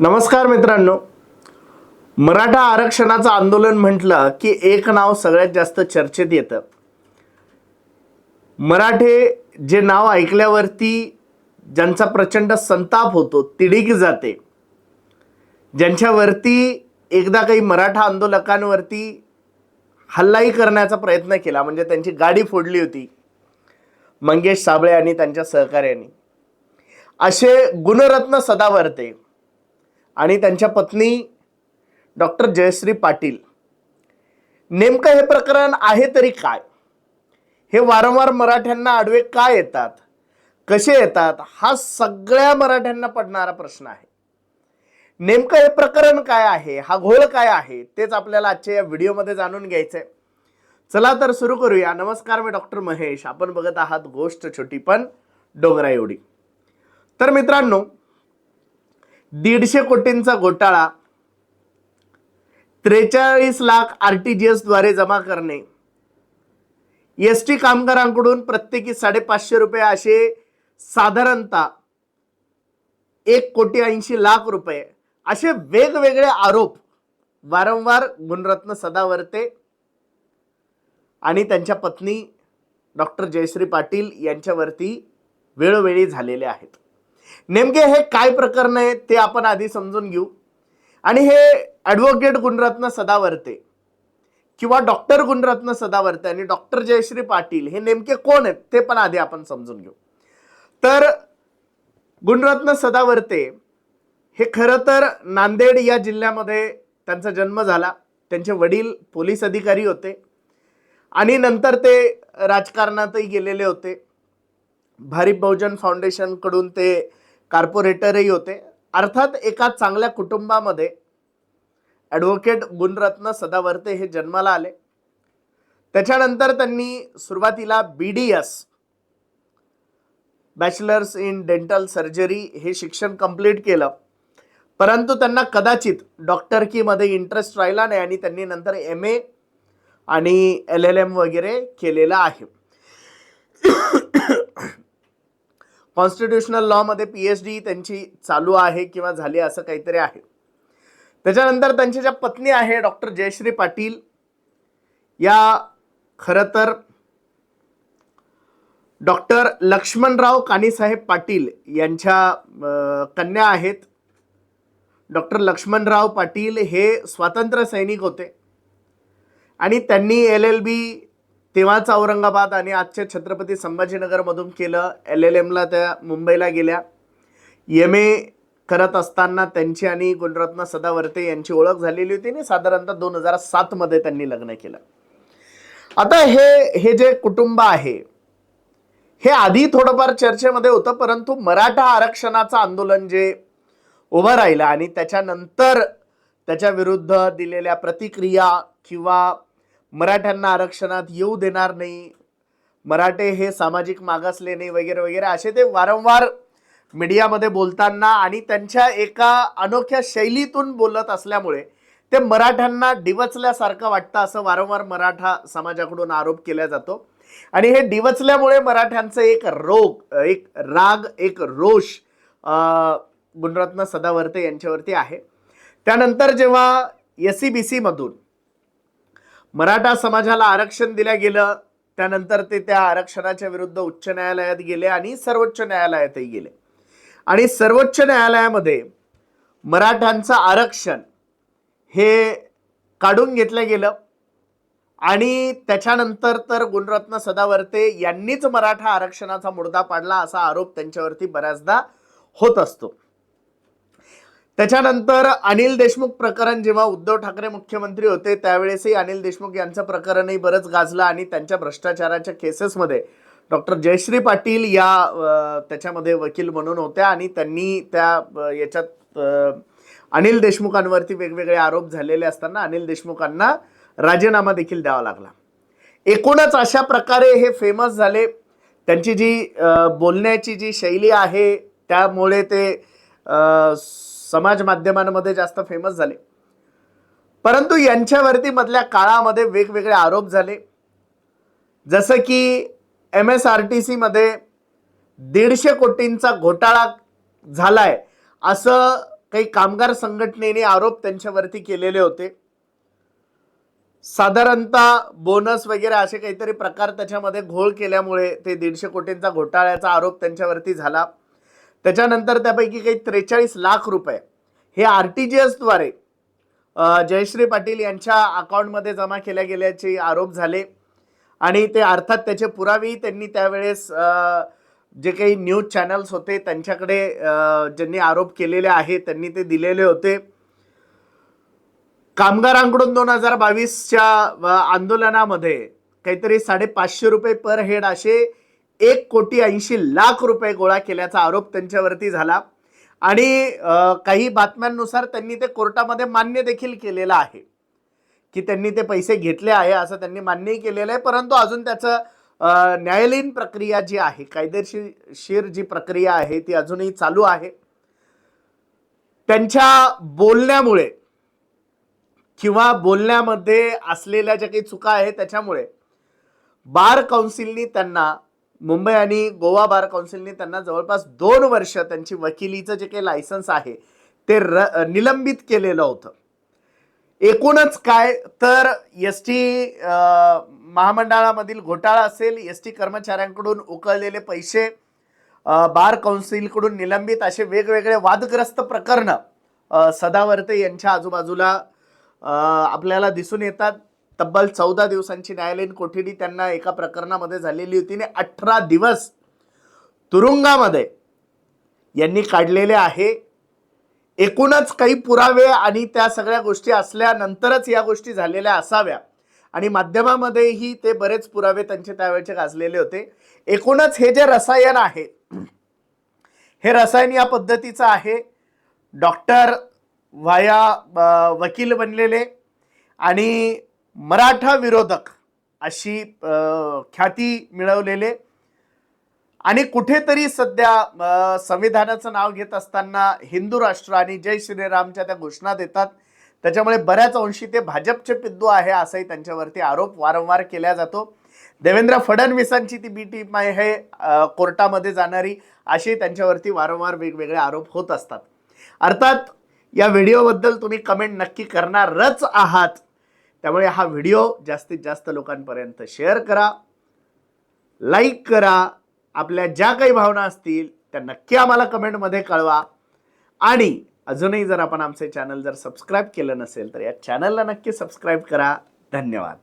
नमस्कार मित्रांनो. मराठा आरक्षणाचं आंदोलन म्हटलं की एक नाव सगळ्यात जास्त चर्चेत येतं. मराठे जे नाव ऐकल्यावरती ज्यांचा प्रचंड संताप होतो तिडीक जाते. ज्यांच्यावरती एकदा काही मराठा आंदोलकांवरती हल्लाही करण्याचा प्रयत्न केला म्हणजे त्यांची गाडी फोडली होती मंगेश साबळे आणि त्यांच्या सहकाऱ्यांनी असे गुणरत्न सदावरते आणि त्यांच्या पत्नी डॉक्टर जयश्री पाटील. नेमकं हे प्रकरण आहे तरी काय? हे वारंवार मराठ्यांना आडवे काय येतात? कसे येतात? हा सगळ्या मराठ्यांना पडणारा प्रश्न आहे. नेमकं हे प्रकरण काय आहे? हा घोळ काय आहे? तेच आपल्याला आजच्या या व्हिडिओमध्ये जाणून घ्यायचं आहे चला तर सुरू करूया. नमस्कार मी डॉक्टर महेश. आपण बघत आहात गोष्ट छोटी पण डोंगरा एवढी तर मित्रांनो दीडशे कोटींचा घोटाळा त्रेचाळीस लाख आर टी जी एसद्वारे जमा करणे. एस टी कामगारांकडून प्रत्येकी साडेपाचशे रुपये असे साधारणतः एक कोटी ऐंशी लाख रुपये असे वेगवेगळे आरोप वारंवार गुणरत्न सदावर्ते आणि त्यांच्या पत्नी डॉक्टर जयश्री पाटील यांच्यावरती वेळोवेळी झालेले आहेत. नेमके हे काय प्रकरण आहे ते आपण आधी समजून घेऊ. आणि हे ॲडव्होकेट गुणरत्न सदावर्ते किंवा डॉक्टर गुणरत्न सदावर्ते आणि डॉक्टर जयश्री पाटील हे नेमके कोण आहेत ते पण आधी आपण समजून घेऊ. तर गुणरत्न सदावर्ते हे खरं तर नांदेड या जिल्ह्यामध्ये त्यांचा जन्म झाला. त्यांचे वडील पोलीस अधिकारी होते. आणि नंतर ते राजकारणातही गेलेले होते. भारिप बहुजन फाउंडेशनकडून ते कार्पोरेटरही होते. अर्थात एका चांगल्या कुटुंबामध्ये ॲडव्होकेट गुणरत्न सदावर्ते हे जन्माला आले. त्याच्यानंतर त्यांनी सुरुवातीला B D S bachelors in dental surgery हे शिक्षण कंप्लीट केलं. परंतु त्यांना कदाचित डॉक्टरकीमध्ये इंटरेस्ट राहिला नाही आणि त्यांनी नंतर एम ए आणि एल एल एम वगैरे केलेलं आहे. कॉन्स्टिट्युशनल लॉमध्ये पी एच डी त्यांची चालू आहे किंवा झाली असं काहीतरी आहे. त्याच्यानंतर त्यांच्या ज्या पत्नी आहे डॉक्टर जयश्री पाटील या खरं तर डॉक्टर लक्ष्मणराव कानीसाहेब पाटील यांच्या कन्या आहेत. डॉक्टर लक्ष्मणराव पाटील हे स्वातंत्र्य सैनिक होते. आणि त्यांनी एल एल बी तेव्हाच औरंगाबाद आणि आजच्या छत्रपती संभाजीनगरमधून केलं एल एल एमला त्या मुंबईला गेल्या. एम ए करत असताना त्यांची आणि गुणरत्न सदावर्ते यांची ओळख झालेली होती आणि साधारणतः दोन हजार सातमध्ये त्यांनी लग्न केलं. आता हे हे जे कुटुंब आहे हे आधी थोडंफार चर्चेमध्ये होतं परंतु मराठा आरक्षणाचं आंदोलन जे उभं राहिलं आणि त्याच्यानंतर त्याच्या विरुद्ध दिलेल्या प्रतिक्रिया किंवा मराठ्यांना आरक्षणात येऊ देणार नाही. मराठे हे सामाजिक मागासले नाही वगैरे वगैरे असे ते वारंवार मीडियामध्ये बोलताना आणि त्यांच्या एका अनोख्या शैलीतून बोलत असल्यामुळे ते मराठ्यांना डिवचल्यासारखं वाटतं असं वारंवार मराठा समाजाकडून आरोप केला जातो. आणि हे डिवचल्यामुळे मराठ्यांचं एक रोग एक राग एक रोष गुणरत्न सदावर्ते यांच्यावरती आहे. त्यानंतर जेव्हा एस सी बी सीमधून मराठा समाजाला आरक्षण दिलं गेलं त्यानंतर ते त्या आरक्षणाच्या विरुद्ध उच्च न्यायालयात गेले आणि सर्वोच्च न्यायालयातही गेले. आणि सर्वोच्च न्यायालयामध्ये मराठ्यांचं आरक्षण हे काढून घेतलं गेलं आणि त्याच्यानंतर तर गुणरत्न सदावर्ते यांनीच मराठा आरक्षणाचा मुद्दा पाडला असा आरोप त्यांच्यावरती बऱ्याचदा होत असतो. त्याच्यानंतर अनिल देशमुख प्रकरण जेव्हा उद्धव ठाकरे मुख्यमंत्री होते त्यावेळेसही अनिल देशमुख यांचं प्रकरणही बरंच गाजलं आणि त्यांच्या भ्रष्टाचाराच्या केसेसमध्ये डॉक्टर जयश्री पाटील या त्याच्यामध्ये वकील म्हणून होत्या आणि त्यांनी त्या याच्यात अनिल देशमुखांवरती वेगवेगळे आरोप झालेले असताना अनिल देशमुखांना राजीनामा देखील द्यावा लागला. एकूणच अशा प्रकारे हे फेमस झाले. त्यांची जी बोलण्याची जी शैली आहे त्यामुळे ते समाज माध्यमांमध्ये जास्त फेमस झाले. परंतु यांच्यावरती मधल्या काळामध्ये वेगवेगळे आरोप झाले. जसं की एम एस आर टी सीमध्ये दीडशे कोटींचा घोटाळा झालाय असं काही कामगार संघटनेने आरोप त्यांच्यावरती केलेले होते. साधारणतः बोनस वगैरे असे काहीतरी प्रकार त्याच्यामध्ये घोळ केल्यामुळे ते दीडशे कोटींचा घोटाळ्याचा आरोप त्यांच्यावरती झाला. त्याच्यानंतर त्यापैकी काही त्रेचाळीस लाख रुपये. हे R T G एसद्वारे Jayashree Patil यांच्या अकाउंटमध्ये जमा केल्या गेल्याचे आरोप झाले. आणि ते अर्थात त्याचे पुरावेही त्यांनी त्यावेळेस जे काही न्यूज चॅनल्स होते त्यांच्याकडे ज्यांनी आरोप केलेले आहेत त्यांनी ते दिलेले होते. कामगारांकडून दोन हजार बावीसच्या आंदोलनामध्ये काहीतरी साडेपाचशे रुपये पर हेड असे एक कोटी ऐंशी लाख रुपये गोळा केल्याचा आरोप त्यांच्यावरती झाला. आणि काही बातम्यांनुसार त्यांनी ते कोर्टामध्ये मान्य देखील केलेलं आहे. की त्यांनी ते पैसे घेतले आहे असं त्यांनी मान्यही केलेलं आहे परंतु अजून त्याचं न्यायालयीन प्रक्रिया जी आहे कायदेशीर जी प्रक्रिया आहे ती अजूनही चालू आहे. त्यांच्या बोलण्यामुळे किंवा बोलण्यामध्ये असलेल्या ज्या काही चुका आहेत त्याच्यामुळे बार काउन्सिलनी त्यांना मुंबई आणि गोवा बार काउन्सिलने त्यांना जवळपास दोन वर्ष त्यांची वकिलीचं जे काही लायसन्स आहे ते र निलंबित केलेलं होतं. एकूणच काय तर एस टी महामंडळामधील घोटाळा असेल एस टी कर्मचाऱ्यांकडून उकळलेले पैसे बार काउन्सिलकडून निलंबित असे वेगवेगळे वादग्रस्त प्रकरणं सदावर्ते यांच्या आजूबाजूला आपल्याला दिसून येतात. तब्बल चौदा दिवसांची न्यायालयीन कोठडी त्यांना एका प्रकरणामध्ये झालेली होती आणि अठरा दिवस तुरुंगामध्ये यांनी काढलेले आहे. एकूणच काही पुरावे आणि त्या सगळ्या गोष्टी असल्यानंतरच या गोष्टी झालेल्या असाव्या. आणि माध्यमामध्येही ते बरेच पुरावे त्यांचे त्यावेळचे गाजलेले होते. एकूणच हे जे रसायन आहे हे रसायन या पद्धतीचं आहे. डॉक्टर व्हाया वकील बनलेले आणि मराठा विरोधक अशी ख्याती मिळवलेले आणि कुठेतरी सध्या संविधानाचं नाव घेत असताना हिंदू राष्ट्र आणि जय श्रीरामच्या त्या घोषणा देतात. त्याच्यामुळे बऱ्याच अंशी ते भाजपचे पिद्दू आहे असाही त्यांच्यावरती आरोप वारंवार केला जातो. देवेंद्र फडणवीसांची ती बी टीम आहे हे कोर्टामध्ये जाणारी असे त्यांच्यावरती वारंवार वेगवेगळे आरोप होत असतात. अर्थात या व्हिडिओबद्दल तुम्ही कमेंट नक्की करणारच आहात. त्यामुळे हा व्हिडिओ जास्तीत जास्त लोकांपर्यंत शेअर करा लाईक करा आपल्या ज्या काही भावना असतील त्या नक्की आम्हाला कमेंटमध्ये कळवा. आणि अजूनही जर आपण आमचे चॅनल जर सबस्क्राईब केलं नसेल तर या चॅनलला नक्की सबस्क्राईब करा. धन्यवाद.